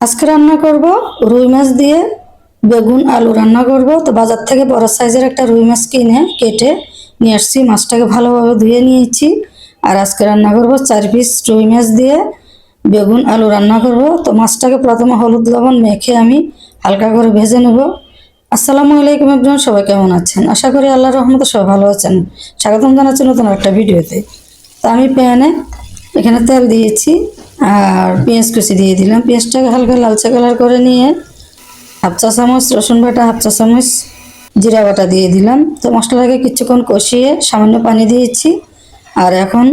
আজকে রান্না করব রুই মাছ দিয়ে, বেগুন, আলু রান্না করব। তো বাজার থেকে বড় সাইজের একটা রুই মাছ কিনে কেটে নিয়ে আসছি। মাছটাকে ভালোভাবে ধুয়ে নিয়েছি। আর আজকে রান্না করব চার পিস রুই মাছ দিয়ে, বেগুন, আলু রান্না করব। তো মাছটাকে প্রথমে হলুদ লবণ মেখে আমি হালকা করে ভেজে নেব। আসসালামু আলাইকুম আপনার সবাই কেমন আছেন? আশা করি আল্লাহর রহমতে সবাই ভালো আছেন। স্বাগতম জানাচ্ছি নতুন একটা ভিডিওতে। তো আমি প্যানে এখানে তেল দিয়েছি। আর পেঁয়াজ কুচি দিয়ে দিলাম। পেঁয়াজটাকে হালকা লালচে কালার করে নিয়ে হাফ চা চামচ, রসুন বাটা হাফ চা চামচ, জিরা বাটা দিয়ে দিলাম। তো মশলাটাকে কিছুক্ষণ কষিয়ে সামান্য পানি দিয়েছি। আর এখন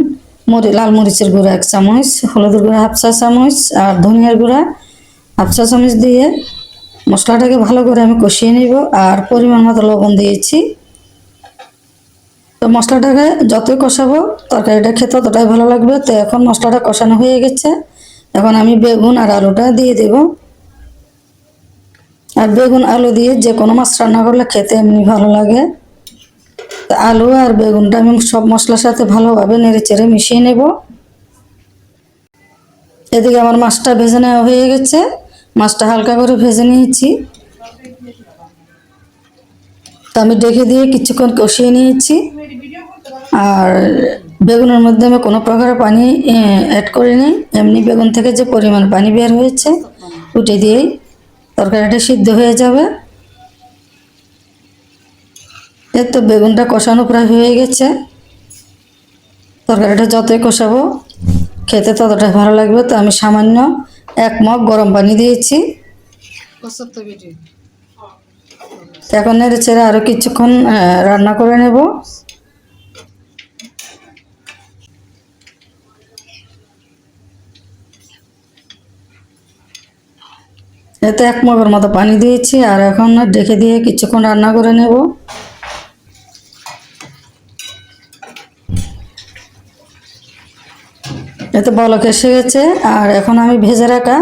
মরি, লাল মরিচের গুঁড়া এক চামচ, হলুদের গুঁড়া হাফ চা চামচ আর ধনিয়ার গুঁড়া হাফ চা চামচ দিয়ে মশলাটাকে ভালো করে আমি কষিয়ে নিব। আর পরিমাণ মতো লবণ দিয়েছি। তো মশলাটাকে যতই কষাবো, তরকারিটা খেতে ততটাই ভালো লাগবে। তো এখন মশলাটা কষানো হয়ে গেছে। এখন আমি বেগুন আর আলুটা দিয়ে দেব। আর বেগুন, আলু দিয়ে যে কোনো মাছ রান্না করলে খেতে এমনি ভালো লাগে। আলু আর বেগুনটা আমি সব মশলার সাথে ভালোভাবে নেড়ে চেড়ে মিশিয়ে নেব। এদিকে আমার মাছটা ভেজে নেওয়া হয়ে গেছে। মাছটা হালকা করে ভেজে নিয়েছি। তো আমি ডেকে দিয়ে কিছুক্ষণ কষিয়ে নিয়েছি। আর বেগুনের মধ্যে আমি কোনো প্রকারের পানি অ্যাড করিনি। এমনি বেগুন থেকে যে পরিমাণ পানি বের হয়েছে, উঠে দিয়েই তরকারিটা সিদ্ধ হয়ে যাবে। এর তো বেগুনটা কষানো প্রায় হয়ে গেছে। তরকারিটা যতই কষাবো, খেতে ততটা ভালো লাগবে। তো আমি সামান্য এক মগ গরম পানি দিয়েছি। এখন নেড়ে ছেড়ে আরও কিছুক্ষণ রান্না করে নেব। এতে এক মগের মতো পানি দিয়েছি, আর এখন ডেকে দিয়ে কিছুক্ষণ রান্না করে নেব। এতে বলক এসে গেছে, আর এখন আমি ভেজে রাখা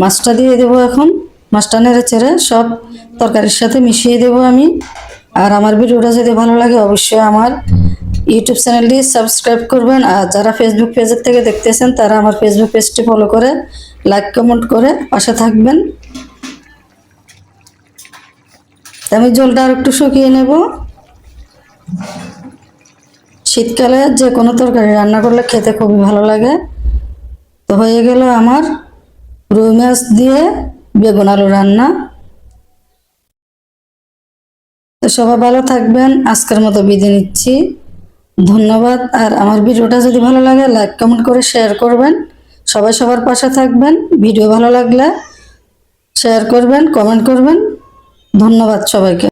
মাছটা দিয়ে দেবো এখন। মাছটা নেড়ে চেড়ে সব তরকারির সাথে মিশিয়ে দেবো আমি। আর আমার ভিডিওটা যদি ভালো লাগে, অবশ্যই আমার ইউটিউব চ্যানেলটি সাবস্ক্রাইব করবেন। আর যারা ফেসবুক পেজের থেকে দেখতেছেন, তারা আমার ফেসবুক পেজটি ফলো করে লাইক কমেন্ট করে পাশে থাকবেন। আমি জলটা আর একটু শুকিয়ে নেব। শীতকালে যে কোনো তরকারি রান্না করলে খেতে খুবই ভালো লাগে। তো হয়ে গেল আমার রুই মাছ দিয়ে বেগুন আলু রান্না। তো সবাই ভালো থাকবেন, আজকের মতো বিদায় নিচ্ছি। ধন্যবাদ, আর আমার ভিডিওটা যদি ভালো লাগে, লাইক, কমেন্ট করে শেয়ার করবেন। সবাই সবার পাশে থাকবেন, ভিডিও ভালো লাগলে শেয়ার করবেন, কমেন্ট করবেন। ধন্যবাদ সবাইকে।